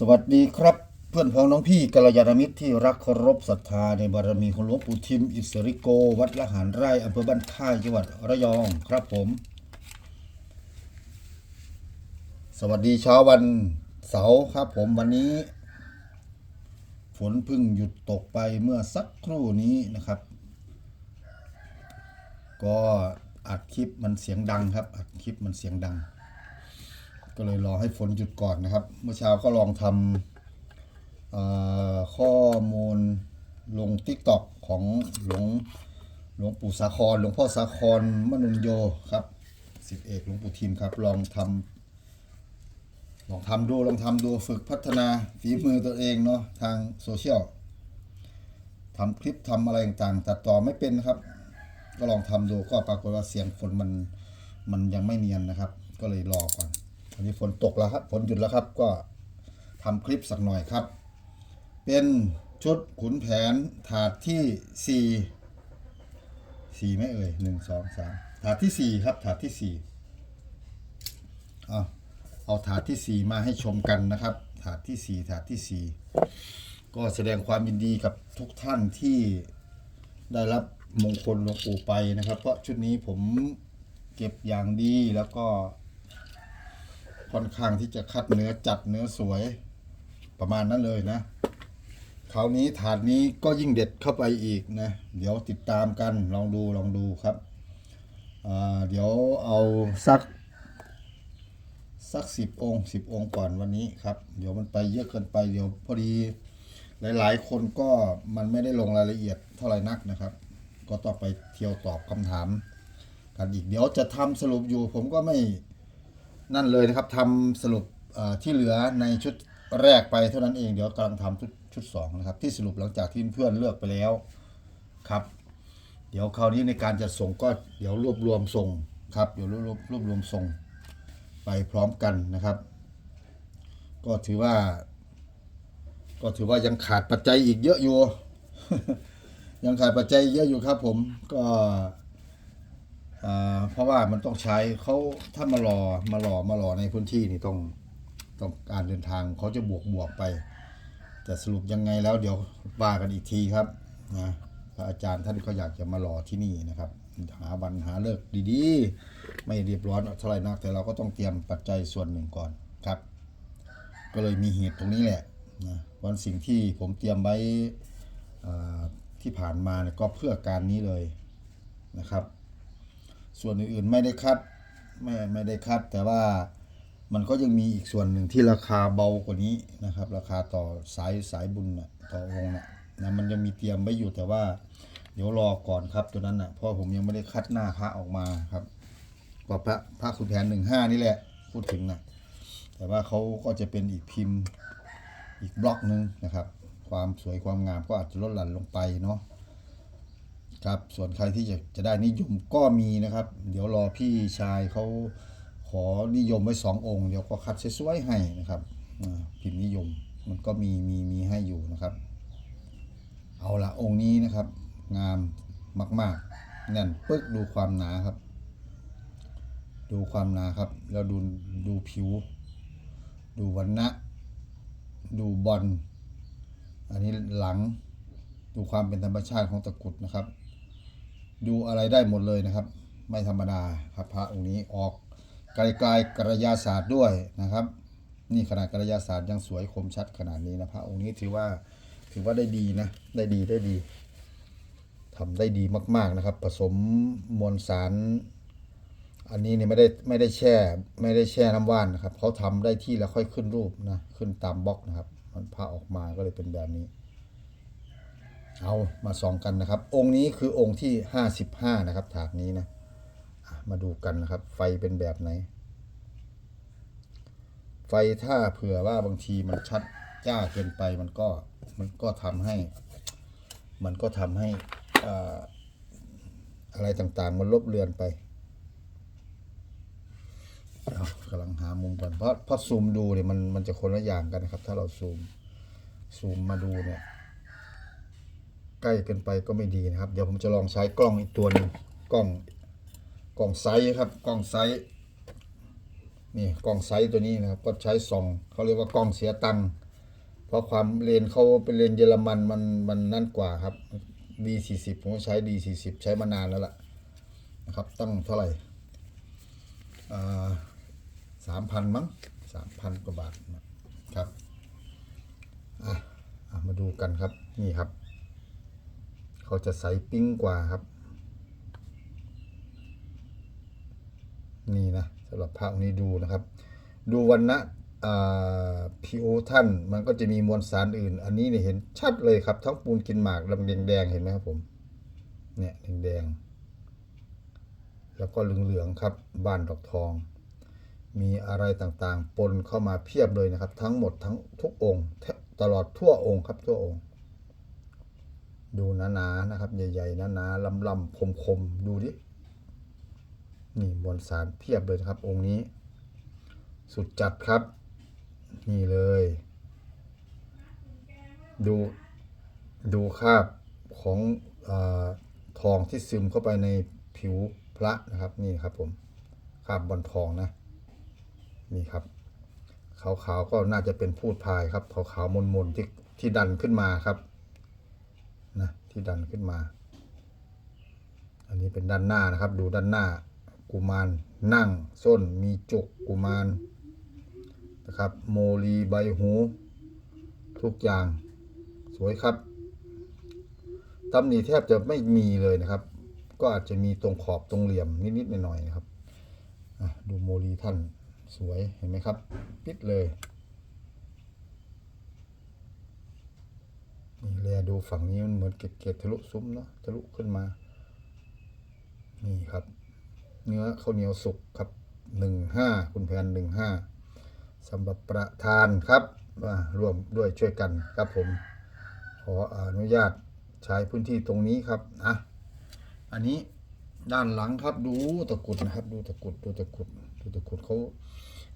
สวัสดีครับ เพื่อนพ้องน้องพี่กัลยาณมิตรที่รักเคารพศรัทธาในบารมีของหลวงปู่ทิม อิสริโก วัดละหารไร่อำเภอบ้านค่ายจังหวัดระยองครับผม สวัสดีเช้าวันเสาร์ครับผมวันนี้ ฝนเพิ่งหยุดตกไปเมื่อสักครู่นี้นะครับ ก็อัดคลิปมันเสียงดังครับอัดคลิปมันเสียงดัง ก็เลยรอให้ฝนหยุดก่อนนะครับ เมื่อเช้าก็ลองทำข้อมูลลง t ิ k t o k ของหลวงหลวงปู่สาครหลวงพ่อสาครมนุนโยครับสิบเอกหลวงปู่ทิมครับ ลองทำลองทำดูลองทำดูฝึกพัฒนาฝีมือตัวเองเนาะทางโซเชียลทำคลิปทำอะไรต่างๆตัดต่อไม่เป็นนครับ ก็ลองทำดูก็ปรากฏว่าเสียงฝนมันมันยังไม่เนียนนะครับ ก็เลยรอก่อน วันนี้ฝนตกแล้วครับฝนหยุดแล้วครับก็ทำคลิปสักหน่อยครับ เป็นชุดขุนแผนถาดที่สี่สี่ไหม่เอ่ยหนึ่งสองสามถาดที่สี่ครับ ถาดที่สี่เอาเอาถาดที่สี่มาให้ชมกันนะครับ ถาดที่สี่ถาดที่สี่ก็แสดงความยินดีกับทุกท่านที่ได้รับมงคลหลวงปู่ไปนะครับ เพราะชุดนี้ผมเก็บอย่างดีแล้วก็ ค่อนข้างที่จะคัดเนื้อจัดเนื้อสวยประมาณนั้นเลยนะคราวนี้ถาดนี้ก็ยิ่งเด็ดเข้าไปอีกนะ เดี๋ยวติดตามกันลองดูลองดูครับเดี๋ยวเอาสักสักสิบองค์สิบองค์ก่อนวันนี้ครับ เดี๋ยวมันไปเยอะเกินไปเดี๋ยวพอดีหลาย ๆ คนก็มันไม่ได้ลงรายละเอียดเท่าไหร่นักนะครับ ก็ต้องไปเที่ยวตอบคำถามกันอีกเดี๋ยวจะทำสรุปอยู่ผมก็ไม่ นั่นเลยนะครับทำสรุปที่เหลือในชุดแรกไปเท่านั้นเองเดี๋ยวกำลังทำชุดชุดสองนะครับ ที่สรุปหลังจากที่เพื่อนเลือกไปแล้วครับ เดี๋ยวคราวนี้ในการจัดส่งก็เดี๋ยวรวบรวมส่งครับเดี๋ยวรวบรวมรวบรวมส่งไปพร้อมกันนะครับ ก็ถือว่า ก็ถือว่ายังขาดปัจจัยอีกเยอะอยู่ ยังขาดปัจจัยเยอะอยู่ครับผมก็ เพราะว่ามันต้องใช้เขาถ้ามารอมารอมารอในพื้นที่นี่ต้องต้องการเดินทางเขาจะบวกบวกไป แต่สรุปยังไงแล้วเดี๋ยวว่ากันอีกทีครับนะพระอาจารย์ท่านก็อยากจะมารอที่นี่นะครับ หาวันหาเลิกดีๆ ไม่เรียบร้อนเท่าไหร่นัก แต่เราก็ต้องเตรียมปัจจัยส่วนหนึ่งก่อนครับ ก็เลยมีเหตุตรงนี้แหละนะวันสิ่งที่ผมเตรียมไว้อ่าที่ผ่านมาเนี่ยก็เพื่อการนี้เลยนะครับ ส่วนอื่นๆไม่ได้คัดไม่ไม่ได้คัด แต่ว่ามันก็ยังมีอีกส่วนหนึ่งที่ราคาเบากว่านี้นะครับ ราคาต่อสายสายบุญนะต่อองค์นะนะมันยังมีเตรียมไว้อยู่แต่ว่า เดี๋ยวรอก่อนครับตัวนั้นนะเพราะผมยังไม่ได้คัดหน้าพระออกมาครับก็พระพระคุณแผนหนึ่งห้านี่แหละพูดถึงนะแต่ว่าเขาก็จะเป็นอีกพิมพ์อีกบล็อกหนึ่งนะครับ ความสวยความงามก็อาจจะลดหลั่นลงไปเนาะ ครับส่วนใครที่จะจะได้นิยมก็มีนะครับ เดี๋ยวรอพี่ชายเขาขอนิยมไว้สององค์ เดี๋ยวก็คัดสวยๆให้นะครับอ่าพิมพ์นิยมมันก็มีมีมีให้อยู่นะครับ เอาละองค์นี้นะครับ งามมากๆแน่นปึ๊กดูความหนาครับ ดูความหนาครับ แล้วดูดูผิว ดูวันนะดูบอลอันนี้หลังดูความเป็นธรรมชาติของตะกุดนะครับ ดูอะไรได้หมดเลยนะครับ ไม่ธรรมดาครับพระองค์นี้ออกไกลๆกระยาศาสตร์ด้วยนะครับ นี่ขนาดกระยาศาสตร์ยังสวยคมชัดขนาดนี้นะพระองค์นี้ถือว่าถือว่าได้ดีนะได้ดีได้ดีทำได้ดีมากๆนะครับ ผสมมวลสาร อันนี้เนี่ยไม่ได้ไม่ได้แช่ ไม่ได้แช่น้ำว่านนะครับเขาทำได้ที่แล้วค่อยขึ้นรูปนะขึ้นตามบล็อกนะครับ มันพระออกมาก็เลยเป็นแบบนี้ เอามาส่องกันนะครับ องค์นี้คือองค์ที่ห้าสิบห้านะครับ ถาดนี้นะมาดูกันนะครับ ไฟเป็นแบบไหน ไฟถ้าเผื่อว่าบางทีมันชัดจ้าเกินไปมันก็มันก็ทำให้ มันก็ทำให้อ่าอะไรต่างๆ มันลบเลือนไปเอากำลังหามุมก่อนเพราะเพราะซูมดูเนี่ยมันมันจะคนละอย่างกันนะครับ ถ้าเราซูมซูมมาดูเนี่ย ล้เกินไปก็ไม่ดีนะครับ เดี๋ยวผมจะลองใช้กล้องอีกตัวหนึงกล้องกล้องไซส์ครับกล้องไซส์นี่กล้องไซส์ตัวนี้นะครับ ก็ใช้ส่องเขาเรียกว่ากล้องเสียตังค์เพราะความเลนเขาเป็นเลนเยอรมันมันมันนั่นกว่าครับ D40 ผมก็ใช้ D40 ใช้มานานแล้วล่ะนะครับตั้งเท่าไหร่สามพันมั้งสามพันกว่าบาทครับ อะอะมาดูกันครับ นี่ครับ เขาจะใสปิ้งกว่าครับ นี่นะสำหรับภาพนี้ดูนะครับ ดูวันนะพีโอท่านมันก็จะมีมวลสารอื่น อันนี้เนี่ยเห็นชัดเลยครับ ทั้งปูนกินหมากลำแดงแดงเห็นไหมครับผม เนี่ยแดงแดงแล้วก็เหลืองๆครับบ้านดอกทอง มีอะไรต่างๆ ปนเข้ามาเพียบเลยนะครับ ทั้งหมดทั้งทุกองค์ ตลอดทั่วองค์ครับทั่วองค์ ดูหนาๆนะครับ ใหญ่ๆหนาๆลำๆคมๆดูดินี่มวลสารเพียบเลยครับ องค์นี้ สุดจัดครับ นี่เลย ดูดูคราบของอทองที่ซึมเข้าไปในผิวพระนะครับ นี่ครับผมคราบบอลทองนะ นี่ครับขาวๆก็น่าจะเป็นพูดพายครับขาวๆมนๆที่ที่ดันขึ้นมาครับ นะที่ดันขึ้นมา อันนี้เป็นด้านหน้านะครับ ดูด้านหน้า กุมารนั่ง ส้น มีจุกกุมารนะครับ โมลีใบหู ทุกอย่างสวยครับตำหนิแทบจะไม่มีเลยนะครับ ก็อาจจะมีตรงขอบตรงเหลี่ยมนิดๆหน่อยๆนะครับดูโมลีท่านสวยเห็นไหมครับ ปิดเลย นี่แลดูฝั่งนี้มันเหมือนเกล็ดทะลุซุ้มเนาะทะลุขึ้นมา นี่ครับ เนื้อข้าวเหนียวสุกครับหนึ่งห้าคุณแพนหนึ่งห้าสำหรับประทานครับมาร่วมด้วยช่วยกันครับผม ขออนุญาตใช้พื้นที่ตรงนี้ครับอะอันนี้ด้านหลังครับดูตะกุดนะครับ ดูตะกุดดูตะกุดดูตะกุดเขา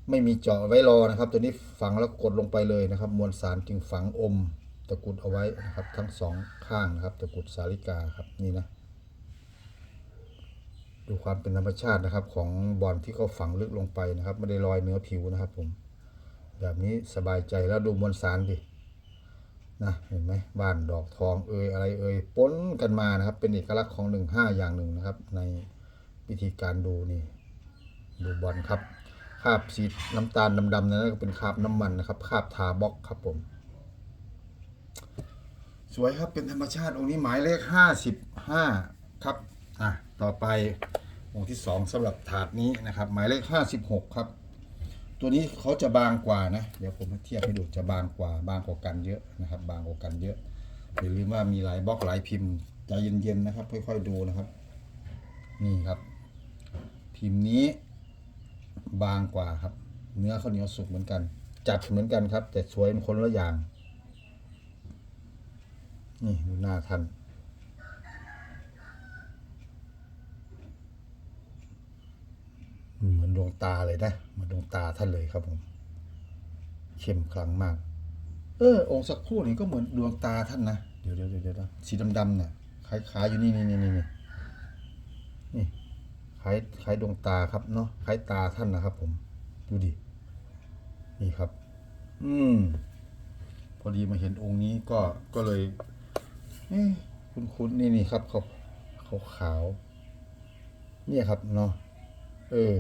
ไม่มีเจาะไว้รอนะครับ ตัวนี้ฝังแล้วกดลงไปเลยนะครับ มวลสารจึงฝังอม ตะกรุดเอาไว้นะครับทั้งสองข้างนะครับ ตะกรุดสาลิกาครับนี่นะดูความเป็นธรรมชาตินะครับ ของบอลที่เขาฝังลึกลงไปนะครับไม่ได้ลอยเนื้อผิวนะครับผมแบบนี้สบายใจแล้วดูมวลสารดินะเห็นไหมบ้านดอกทองเอ่ยอะไรเอ่ยปนกันมานะครับ เป็นเอกลักษณ์ของหนึ่งห้าอย่างหนึ่งนะครับ ในวิธีการดูนี่ดูบอลครับคาบสีน้ำตาลดำๆนั้นก็เป็นคาบน้ำมันนะครับคาบทาบล็อกครับผม สวยครับเป็นธรรมชาติองค์นี้หมายเลขห้าสิบห้าครับอะต่อไปองค์ที่สองสำหรับถาดนี้นะครับ หมายเลขห้าสิบหกครับ ตัวนี้เขาจะบางกว่านะ เดี๋ยวผมเทียบให้ดูจะบางกว่า บางกว่ากันเยอะนะครับ บางกว่ากันเยอะอย่าลืมว่ามีหลายบล็อกหลายพิมพ์ใจเย็นๆนะครับ ค่อยๆดูนะครับ นี่ครับ พิมพ์นี้บางกว่าครับ เนื้อข้าวเหนียวสุกเหมือนกัน จัดเหมือนกันครับ แต่สวยเป็นคนละอย่าง นี่ดูหน้าท่านเหมือนดวงตาเลยนะเหมือนดวงตาท่านเลยครับผมเข้มขลังมาก เออ องค์สักครู่นี้ก็เหมือนดวงตาท่านนะเดี๋ยวเดี๋ยวเดี๋ยวเดี๋ยวสีดำๆเนี่ยคล้ายๆอยู่นี่นี่นี่นี่นี่นี่คล้ายคล้ายดวงตาครับเนาะคล้ายตาท่านนะครับ ผม ดูดินี่ครับ อืมพอดีมาเห็นองค์นี้ก็ก็เลย เอ๊ะคุ้นๆนี่นี่ครับเขาเขาขาวเนี่ยครับเนาะเออ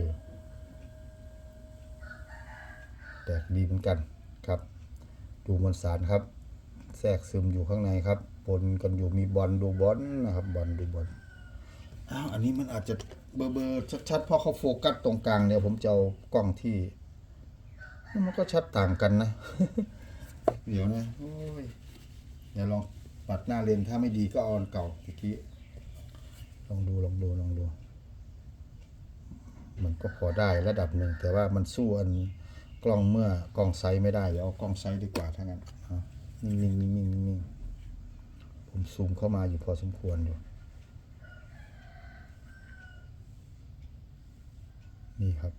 แตกดีเหมือนกันครับ ดูมวลสารครับ แทรกซึมอยู่ข้างในครับปนกันอยู่มีบอลดูบอลนะครับบอลดูบอลอ้าวอันนี้มันอาจจะเบอร์เบอร์ชัดๆเพราะเขาโฟกัสตรงกลางเนี่ยผมจะเอากล้องที่มันก็ชัดต่างกันนะ เดี๋ยวนะโอ้ยเดี๋ยวลอง ปัดหน้าเลนถ้าไม่ดีก็เอาอันเก่าเมื่อกี้ลองดูลองดูลองดู มันก็พอได้ระดับหนึ่ง แต่ว่ามันสู้อันกล้องเมื่อกล้องไซส์ไม่ได้เดี๋ยวเอากล้องไซส์ดีกว่าถ้างั้นเอานิ่งนิ่งนิ่งนิ่งผมซูมเข้ามาอยู่พอสมควรอยู่นี่ครับ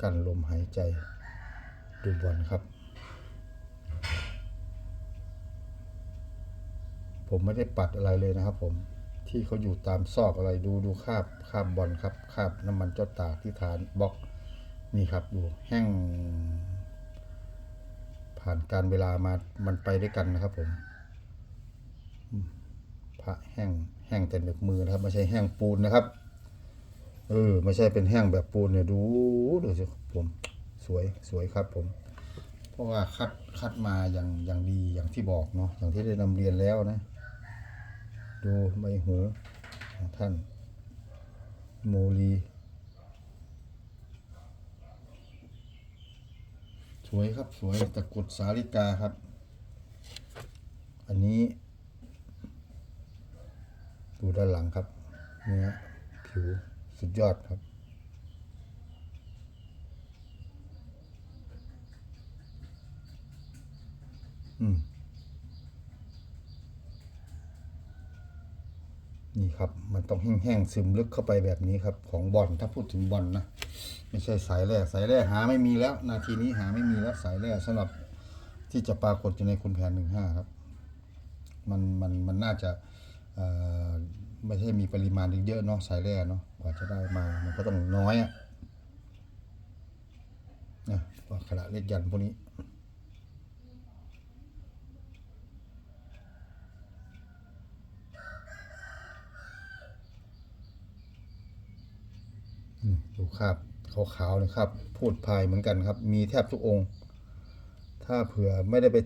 กันลมหายใจดูบอลครับ ผมไม่ได้ปัดอะไรเลยนะครับ ผมที่เขาอยู่ตามซอกอะไรดูดูคาบคาบบอลครับคาบน้ำมันเจ้าตากที่ฐานบล็อกนี่ครับดูแห้ง ผ่านการเวลามามันไปด้วยกันนะครับ ผมพระแห้งแห้งแต่หนึกมือนะครับ ไม่ใช่แห้งปูนนะครับ เออ ไม่ใช่เป็นแห้งแบบปูนเนี่ยดูดูสิผมสวยสวยครับ ผม เพราะว่าคัดคัดมาอย่างอย่างดีอย่างที่บอกเนาะอย่างที่ได้นำเรียนแล้วนะ ดูใบหูของท่านโมลีสวยครับสวยตะกรุดสาลิกาครับ อันนี้ ดูด้านหลังครับเนื้อผิวสุดยอดครับอืม นี่ครับ มันต้องแห้งๆซึมลึกเข้าไปแบบนี้ครับ ของบอลถ้าพูดถึงบอลนะ ไม่ใช่สายแร่สายแร่หาไม่มีแล้ว นาทีนี้หาไม่มีแล้วสายแร่สำหรับที่จะปรากฏอยู่ในคุณแผนหนึ่งห้าครับ มันมันมันน่าจะไม่ใช่มีปริมาณเยอะเนาะสายแร่เนาะกว่าจะได้มามันก็ต้องน้อยอะนะว่าขนาดเลขยันพวกนี้ อืมดู ครับขาวๆเลยครับ พูดพายเหมือนกันครับ มีแทบทุกองค์ ถ้าเผื่อไม่ได้ไป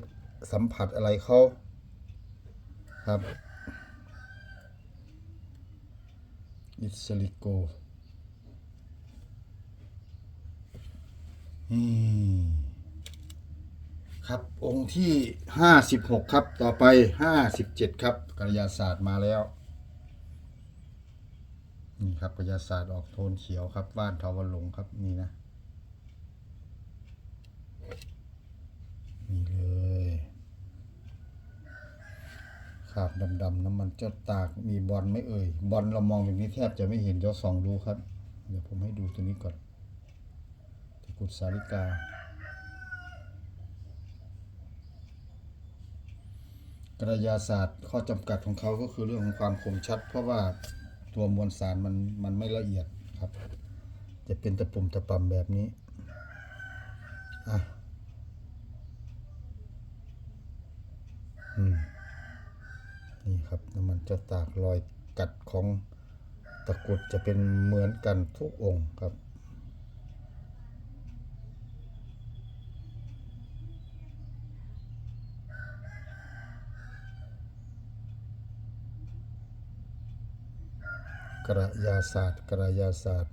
สัมผัสอะไรเขาครับอิสลิโกนี่ครับองค์ที่ห้าสิบหกครับต่อไปห้าสิบเจ็ดครับกัลยาศาสตร์มาแล้ว นี่ครับกระยาศาสตร์ออกโทนเขียวครับบ้านทวันลงครับนี่นะนี่เลยขาบดำๆน้ำมันจ้าตากมีบอลไม่เอ่ยบอลเรามองอย่างนี้แทบจะไม่เห็นเดี๋ยวส่องดูครับ เดี๋ยวผมให้ดูตัวนี้ก่อนตะกุดสาริกากระยาศาสตร์ข้อจำกัดของเขาก็คือเรื่องของความคมชัด เพราะว่า ตัวมวลสารมันมันไม่ละเอียดครับ จะเป็นตะปุ่มตะป่ำแบบนี้อะอืมนี่ครับน้ำมันเจะตากรอยกัดของตะกรุดจะเป็นเหมือนกันทุกองค์ครับ กระยาศาสตร์กระยาศาสตร์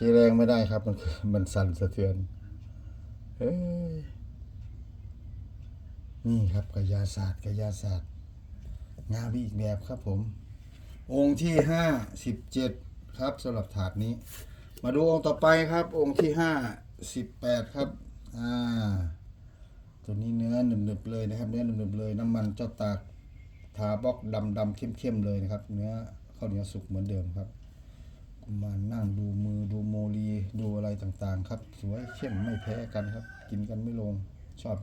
หายใจแรงไม่ได้ครับ มันคือมันสั่นสะเทือนเอ้ยนี่ครับกระยาศาสตร์กระยาศาสตร์ งามอีกแบบครับผม องค์ที่ห้าสิบเจ็ดครับสำหรับถาดนี้ มาดูองค์ต่อไปครับ องค์ที่ห้าสิบแปดครับอ่าตัวนี้เนื้อหนึบๆเลยนะครับ เนื้อหนึบๆเลย น้ำมันเจ้าตากทาบล็อกดำๆเข้มๆเลยนะครับ เนื้อข้าวเหนียวสุกเหมือนเดิมครับ มานั่งดูมือดูโมลีดูอะไรต่างๆ ครับ สวยเข้มไม่แพ้กันครับ กินกันไม่ลงชอบ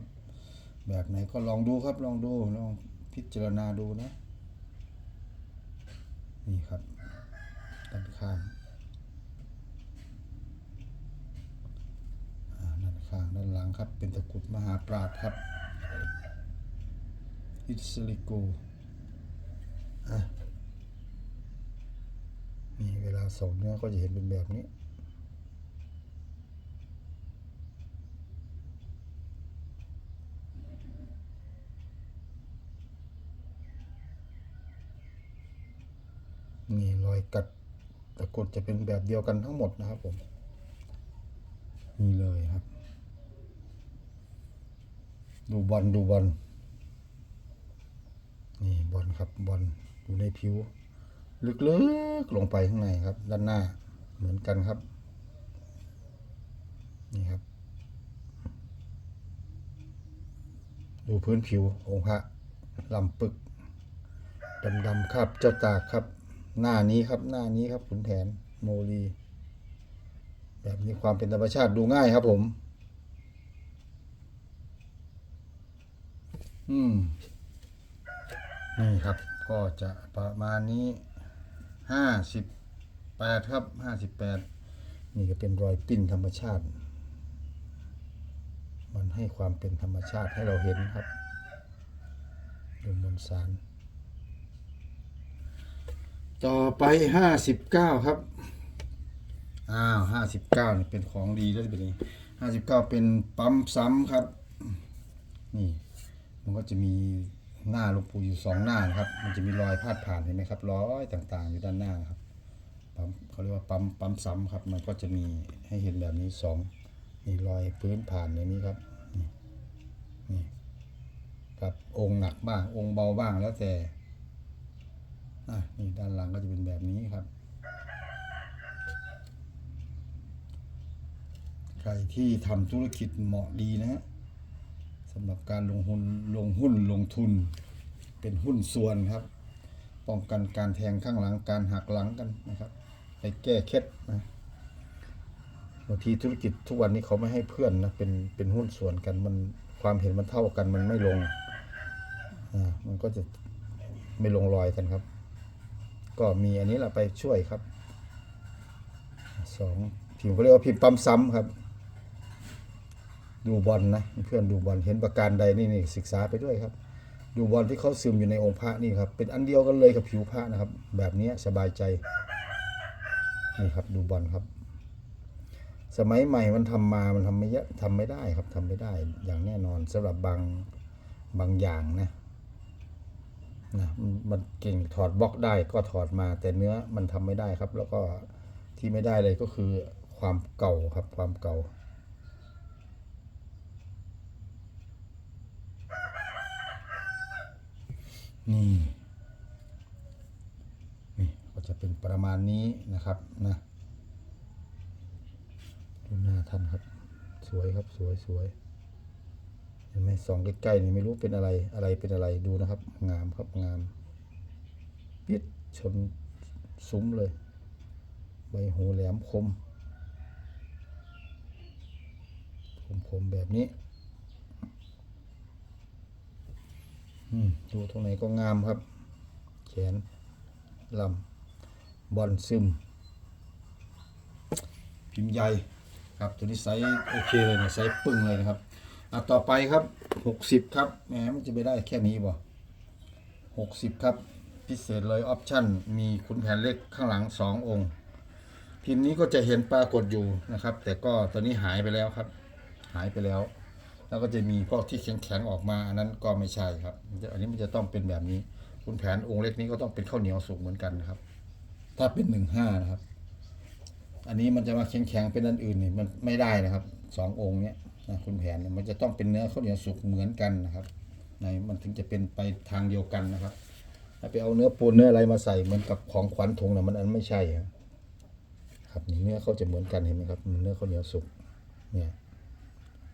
แบบไหนก็ลองดูครับ ลองดูลองพิจารณาดูนะ นี่ครับด้านข้างด้านข้างด้านหลังครับ เป็นตะกรุดมหาปราดครับอิสลิโกอะ นี่เวลาส่องเนื้อก็จะเห็นเป็นแบบนี้ นี่รอยกัดตะกุดจะเป็นแบบเดียวกันทั้งหมดนะครับผมนี่เลยครับ ดูบอลดูบอลนี่บอลครับบอลอยู่ในผิว ลึกๆลงไปข้างในครับ ด้านหน้าเหมือนกันครับ นี่ครับ ดูพื้นผิวองค์พระลำปึกดำๆครับ เจ้าตาครับ หน้านี้ครับหน้านี้ครับขุนแผนโมลี แบบนี้ความเป็นธรรมชาติดูง่ายครับผม อืมนี่ครับก็จะประมาณนี้ ห้าสิบแปดครับห้าสิบแปดนี่ก็เป็นรอยปิ้นธรรมชาติ มันให้ความเป็นธรรมชาติให้เราเห็นครับดูมนสาร ต่อไปห้าสิบเก้าครับ อ้าวห้าสิบเก้านี่เป็นของดีแล้วที่เป็นห้าสิบเก้าเป็นปั๊มซ้ำครับ นี่ มันก็จะมี หน้าหลวงปู่อยู่สองหน้านะครับ มันจะมีรอยพาดผ่านเห็นไหมครับรอยต่างๆ อยู่ด้านหน้าครับปั๊มเขาเรียกว่าปั๊มปั๊มซ้ำครับ มันก็จะมีให้เห็นแบบนี้สองนี่รอยพื้นผ่านอย่างนี้ครับนี่นี่ครับองค์หนักบ้างองค์เบาบ้างแล้วแต่อะนี่ด้านหลังก็จะเป็นแบบนี้ครับ ใครที่ทำธุรกิจเหมาะดีนะฮะำหรับการลงหุ้นลงหุ้นลงทุน เป็นหุ้นส่วนครับ ป้องกันการแทงข้างหลังการหักหลังกันนะครับไปแก้เคล็ดนะบางทีธุรกิจทุกวันนี้เขาไม่ให้เพื่อนนะเป็นเป็นหุ้นส่วนกันมันความเห็นมันเท่ากันมันไม่ลงอ่ามันก็จะไม่ลงรอยกันครับ ก็มีอันนี้แหละไปช่วยครับสองพิมพ์เขาเรียกว่าพิมพ์ปั๊มซ้ำครับ ดูบอลนะเพื่อนดูบอลเห็นประการใดนี่นี่ศึกษาไปด้วยครับ ดูบอลที่เขาซึมอยู่ในองค์พระนี่ครับเป็นอันเดียวกันเลยกับผิวพระนะครับ แบบนี้สบายใจนี่ครับดูบอลครับ สมัยใหม่มันทำมามันทำไม่เยอะทำไม่ได้ครับทำไม่ได้อย่างแน่นอนสำหรับบางบางอย่างนะนะมันมันเก่งถอดบล็อกได้ก็ถอดมาแต่เนื้อมันทำไม่ได้ครับ แล้วก็ที่ไม่ได้เลยก็คือความเก่าครับความเก่า นี่นี่ก็จะเป็นประมาณนี้นะครับนะดูหน้าท่านครับ สวยครับสวยสวยเห็นไหมส่องใกล้ๆนี่ไม่รู้เป็นอะไรอะไรเป็นอะไรดูนะครับ งามครับงามปิดชนซุ้มเลย ใบหูแหลมคมคมๆแบบนี้ อืม ดูตรงไหนก็งามครับ แขนลำบอลซึม พิมพ์ใหญ่ครับตัวนี้ไซส์โอเคเลยนะไซส์ปึ้งเลยนะครับอะต่อไปครับหกสิบครับแหมมันจะไปได้แค่นี้บ่หกสิบครับ พิเศษเลยออปชั่นมีขุนแผนเล็กข้างหลังสององค์พิมพ์นี้ก็จะเห็นปรากฏอยู่นะครับ แต่ก็ตอนนี้หายไปแล้วครับ หายไปแล้ว แล้วก็จะมีพวกที่แข็งๆออกมาอันนั้นก็ไม่ใช่ครับ อันนี้มันจะต้องเป็นแบบนี้คุณแผนองค์เล็กนี้ก็ต้องเป็นข้าวเหนียวสุกเหมือนกันนะครับ ถ้าเป็นหนึ่งห้านะครับ อันนี้มันจะมาแข็งๆเป็นอันอื่นนี่มันไม่ได้นะครับสององค์เนี้ยนะคุณแผนมันจะต้องเป็นเนื้อข้าวเหนียวสุกเหมือนกันนะครับในมันถึงจะเป็นไปทางเดียวกันนะครับ ถ้าไปเอาเนื้อปูนเนื้ออะไรมาใส่เหมือนกับของขวัญถุงนะมันอันไม่ใช่ครับนี่เนื้อเขาจะเหมือนกันเห็นไหมครับเนื้อข้าวเหนียวสุกเนี่ย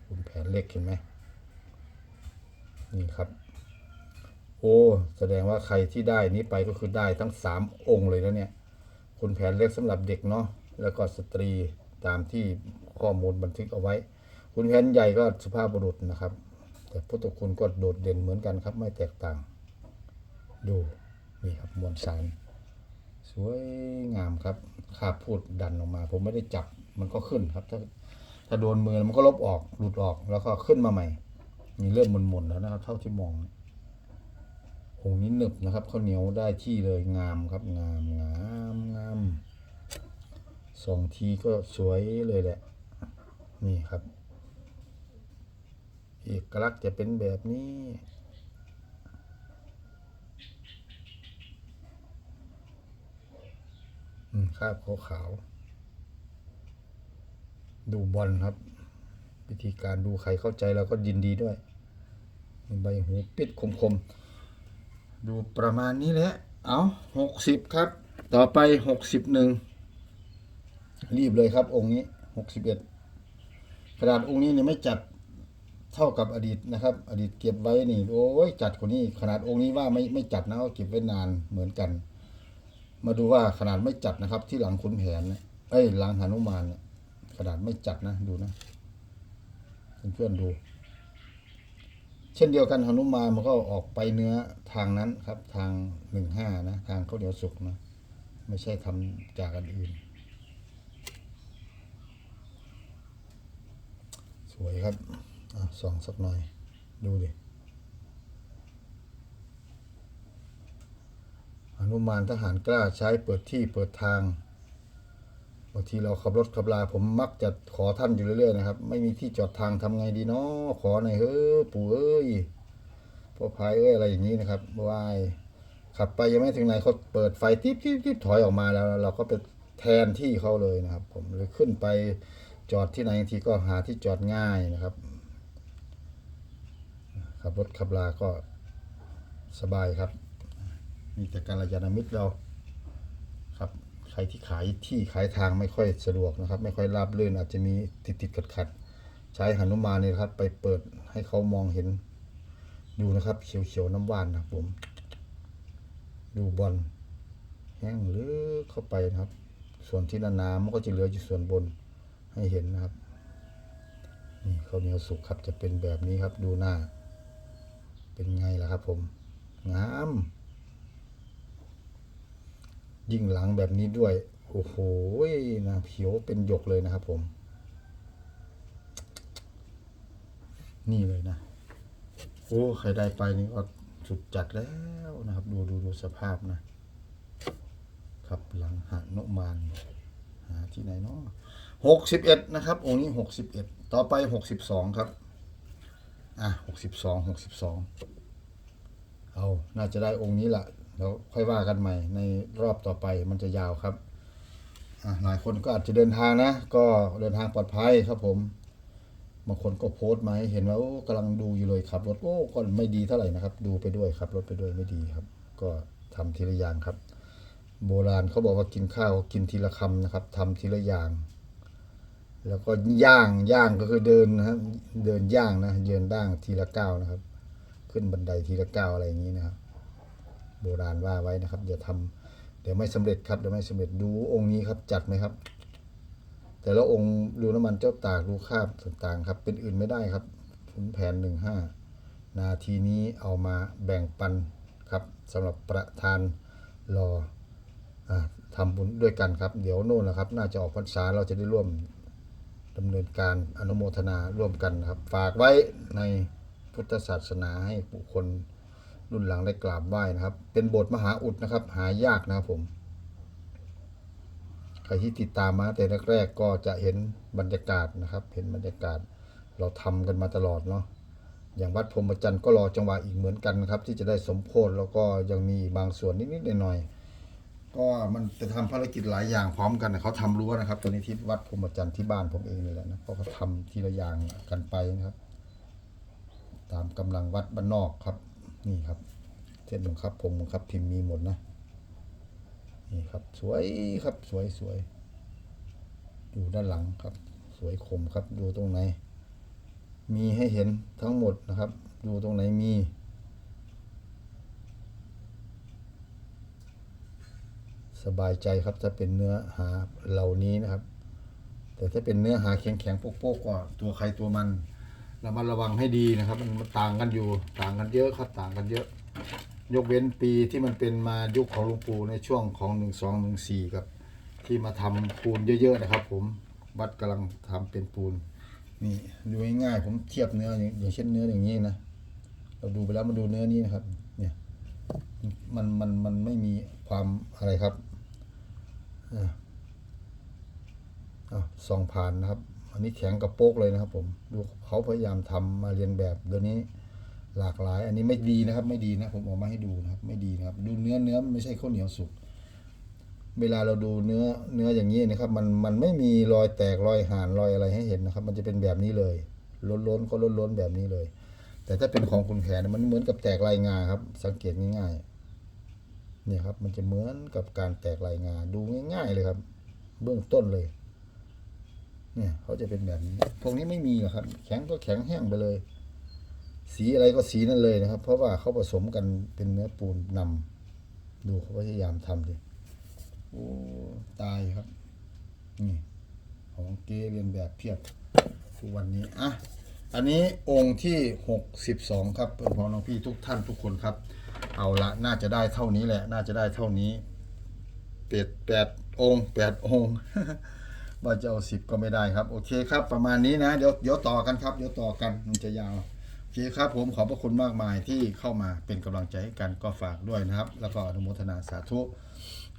คุณแผนเล็กเห็นไหมนี่ครับ โอ้ แสดงว่าใครที่ได้นี้ไปก็คือได้ทั้งสามองค์เลยแล้วเนี่ย คุณแผนเล็กสำหรับเด็กเนาะแล้วก็สตรีตามที่ข้อมูลบันทึกเอาไว้ คุณแผนใหญ่ก็สุภาพบุรุษนะครับ แต่พุทธคุณก็โดดเด่นเหมือนกันครับ ไม่แตกต่าง ดูนี่ครับมวลสารสวยงามครับขาพูดดันออกมา ผมไม่ได้จับมันก็ขึ้นครับถ้า ถ้าโดนมือมันก็ลบออกหลุดออกแล้วก็ขึ้นมาใหม่ มีเริ่มหมุนๆแล้วนะครับ เท่าที่มองโอ้นี้หนึบนะครับข้าวเหนียวได้ที่เลยงามครับ งามงามงามสองทีก็สวยเลยแหละ นี่ครับเอกลักษณ์จะเป็นแบบนี้อืมคราบขาวๆ ดูบอลครับ วิธีการดูใครเข้าใจเราก็ยินดีด้วยใบหูปิดคมๆ ดูประมาณนี้แหละ เอาหกสิบครับ ต่อไปหกสิบหนึ่งรีบเลยครับ องค์นี้หกสิบเอ็ดกระดาษองค์นี้เนี่ยไม่จัดเท่ากับอดีตนะครับ อดีตเก็บไว้นี่โอ้ยจัดกว่านี้ขนาดองค์นี้ว่าไม่ไม่จัดนะก็เก็บไว้นานเหมือนกัน มาดูว่าขนาดไม่จัดนะครับ ที่หลังขุนแผนเนี่ยเอ้ยหลังหนุมานเนี่ย ขนาดไม่จัดนะดูนะเพื่อนๆดู เช่นเดียวกันหนุมานมันก็ออกไปเนื้อทางนั้นครับ ทางหนึ่งห้านะ ทางข้าวเหนียวสุกนะ ไม่ใช่ทำจากอันอื่น สวยครับอส่องสักหน่อย ดูดิหนุมานทหารกล้าใช้เปิดที่เปิดทาง บางทีเราขับรถขับลาผมมักจะขอท่านอยู่เรื่อยๆนะครับ ไม่มีที่จอดทางทำไงดีเนาะขอหน่อยเฮ้ยปู่เอ้ยพ่อพายเอ้ยอะไรอย่างนี้นะครับวายขับไปยังไม่ถึงไหนเขาเปิดไฟติ๊บติ๊บติ๊บถอยออกมาแล้ว เราก็ไปแทนที่เขาเลยนะครับ ผมเลยขึ้นไปจอดที่ไหนบางทีก็หาที่จอดง่ายนะครับขับรถขับลาก็สบายครับ มีแต่การระยาณมิตรเรา ครับใครที่ขายที่ขายทางไม่ค่อยสะดวกนะครับ ไม่ค่อยราบรื่นอาจจะมีติดติดขัดขัดๆใช้หนุมานนี่ครับ ไปเปิดให้เขามองเห็นดูนะครับเขียวเขียวๆน้ำหวานนะครับผม ดูบอลแห้งลึกเข้าไปนะครับ ส่วนที่นาๆมันก็จะเหลืออยู่ส่วนบนให้เห็นนะครับนี่ข้าวเหนียวสุกครับจะเป็นแบบนี้ครับ ดูหน้า เป็นไงล่ะครับผมงาม ยิ่งหลังแบบนี้ด้วย โอ้โหนะเขียวเป็นหยกเลยนะครับผม นี่เลยนะ โอ้ใครได้ไปนี่ก็สุดจัดแล้วนะครับ ดูดูดูสภาพนะ ครับหลังหานุมานหาที่ไหนเนาะหกสิบเอ็ดนะครับองค์นี้หกสิบเอ็ดต่อไปหกสิบสองครับ อะหกสิบสองหกสิบสองเอา น่าจะได้องค์นี้ละ แล้วค่อยว่ากันใหม่ในรอบต่อไปมันจะยาวครับหลายคนก็อาจจะเดินทางนะ ก็เดินทางปลอดภัยครับผมบางคนก็โพสต์มาให้เห็นว่าโอ้กำลังดูอยู่เลยขับรถโอ้ก็ไม่ดีเท่าไหร่นะครับ ดูไปด้วยขับรถไปด้วยไม่ดีครับ ก็ทำทีละอย่างครับ โบราณเขาบอกว่ากินข้าวกินทีละคำนะครับทำทีละอย่าง แล้วก็ย่างย่างก็คือเดินนะครับ เดินย่างนะเดินด่างทีละก้าวนะครับ ขึ้นบันไดทีละก้าวอะไรอย่างนี้นะครับ โบราณว่าไว้นะครับอย่าทำเดี๋ยวไม่สำเร็จครับเดี๋ยวไม่สำเร็จดูองค์นี้ครับจัดไหมครับ แต่ละองค์ดูน้ำมันเจ้าตากดูคาบต่างๆครับ เป็นอื่นไม่ได้ครับขุนแผนหนึ่งห้านาทีนี้เอามาแบ่งปันครับสำหรับประธานรออทำบุญด้วยกันครับ เดี๋ยวโน่นนะครับ น่าจะออกพรรษาเราจะได้ร่วมดำเนินการอนุโมทนาร่วมกันครับ ฝากไว้ในพุทธศาสนาให้บุคคล รุ่นหลังได้กราบไหว้นะครับ เป็นโบสถ์มหาอุดนะครับ หายากนะครับผมใครที่ติดตามมาแต่แรกๆก็จะเห็นบรรยากาศนะครับ เห็นบรรยากาศเราทำกันมาตลอดเนาะอย่างวัดพรมจันทร์ก็รอจังหวะอีกเหมือนกันนะครับ ที่จะได้สมโพธิแล้วก็ยังมีบางส่วนนิดๆหน่อยๆก็มันจะทำภารกิจหลายอย่างพร้อมกันนะเขาทำรั้วนะครับตัวนี้ที่วัดพรมจันทร์ที่บ้านผมเองนี่แหละนะเพราะเขาทำทีละอย่างกันไปนะครับ ตามกำลังวัดบ้านนอกครับ นี่ครับ เส้นบังคับผมบังคับพิมพ์มีหมดนะ นี่ครับสวยครับสวยสวยดูด้านหลังครับ สวยคมครับดูตรงไหน มีให้เห็นทั้งหมดนะครับ ดูตรงไหนมีสบายใจครับถ้าเป็นเนื้อหาเหล่านี้นะครับ แต่ถ้าเป็นเนื้อหาแข็งๆโป๊กๆก็ตัวใครตัวมัน ระมัดระวังให้ดีนะครับ มันต่างกันอยู่ต่างกันเยอะครับต่างกันเยอะ ยกเว้นปีที่มันเป็นมายุคของหลวงปู่ในช่วงของหนึ่งสองหนึ่งสี่ครับ ที่มาทำปูนเยอะๆนะครับ ผมวัดกำลังทำเป็นปูน นี่ดูง่ายๆผมเทียบเนื้ออย่างเช่นเนื้ออย่างนี้นะเราดูไปแล้วมาดูเนื้อนี้นะครับ เนี่ยมันมันมันไม่มีความอะไรครับอะอะส่องผ่านนะครับ อันนี้แข็งกระโปกเลยนะครับ ผมดูเขาพยายามทำมาเรียนแบบเดี๋ยวนี้หลากหลาย อันนี้ไม่ดีนะครับ ไม่ดีนะผมออกมาให้ดูนะครับ ไม่ดีนะครับ ดูเนื้อเนื้อไม่ใช่ข้าวเหนียวสุกเวลาเราดูเนื้อเนื้ออย่างนี้นะครับ มันมันไม่มีรอยแตกรอยห่านรอยอะไรให้เห็นนะครับ มันจะเป็นแบบนี้เลย ล้นๆก็ล้นๆแบบนี้เลย แต่ถ้าเป็นของคุณแผนมันเหมือนกับแตกลายงาครับ สังเกตง่ายๆเนี่ยครับ มันจะเหมือนกับการแตกลายงาดูง่าย ๆเลยครับ เบื้องต้นเลย เนี่ยเขาจะเป็นแบบนี้ พวกนี้ไม่มีหรอกครับ แข็งก็แข็งแห้งไปเลย สีอะไรก็สีนั่นเลยนะครับ เพราะว่าเขาผสมกันเป็นเนื้อปูนนำดูเขาพยายามทำดิโอ้ตายครับนี่ของเกเรียนแบบเพียบทุกวันนี้อะอันนี้องค์ที่หกสิบสองครับเพื่อนพ้องน้องพี่ทุกท่านทุกคนครับ เอาละน่าจะได้เท่านี้แหละ น่าจะได้เท่านี้เปดแปดองค์แปดองค์ ว่าจะเอาสิบก็ไม่ได้ครับ โอเคครับ ประมาณนี้นะ เดี๋ยวเดี๋ยวต่อกันครับ เดี๋ยวต่อกันมันจะยาว โอเคครับ ผมขอบพระคุณมากมายที่เข้ามาเป็นกำลังใจให้กันก็ฝากด้วยนะครับ แล้วก็อนุโมทนาสาธุ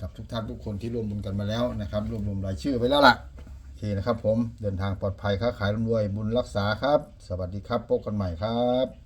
กับทุกท่านทุกคนที่ร่วมบุญกันมาแล้วนะครับรวบรวมรายชื่อไว้แล้วล่ะโอเคนะครับ ผมเดินทางปลอดภัยค้าขายร่ำรวยบุญรักษาครับ สวัสดีครับพบกันใหม่ครับ